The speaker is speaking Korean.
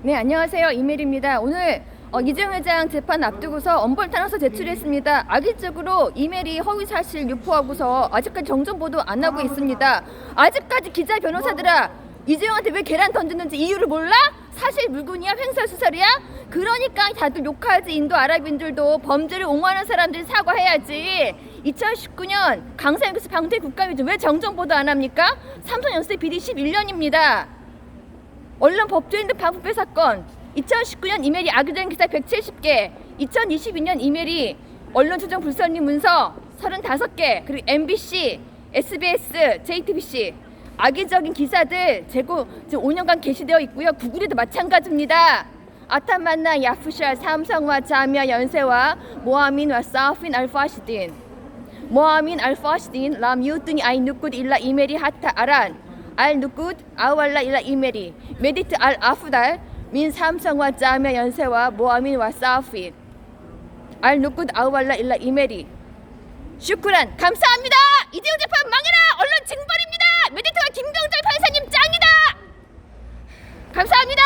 네, 안녕하세요. 이멜입니다. 오늘 어, 이재용 회장 재판 앞두고서 엄벌 탄원서 제출했습니다. 악의적으로 이멜이 허위 사실 유포하고서 아직까지 정정 보도 안 하고 있습니다. 아직까지 기자 변호사들아 이재용한테 왜 계란 던졌는지 이유를 몰라? 사실 물건이야 횡설수설이야? 그러니까 다들 욕하지 인도 아랍인들도 범죄를 옹호하는 사람들이 사과해야지 2019년 강사연구소 방태 국가위원 왜 정정 보도 안 합니까? 삼성 연수대 비리 11년입니다. 언론 법조인들 방북배 사건 2019년 이메일이 악의적인 기사 170개 2022년 이메일이 언론 조정 불선님 문서 35개 그리고 MBC, SBS, JTBC 악의적인 기사들 재고 지금 5년간 게시되어 있고요. 구글에도 마찬가지입니다. 아타만나 야프샤 삼성과 자미아 연세와 모하민과 사우핀 알파시딘. 모하민 알파시딘 람 유트니 아이 누쿠드 일라 이메리 하타 아란 알 누쿠드 아왈라 일라 이메리 메디트 알 아프달 민 삼성과 자미아 연세와 모하민과 사우핀 알 누쿠드 아왈라 일라 이메리 슈크란 감사합니다 이재용 재판 망해라 언론 징벌입니다 메디트와 김병철 판사님 짱이다 감사합니다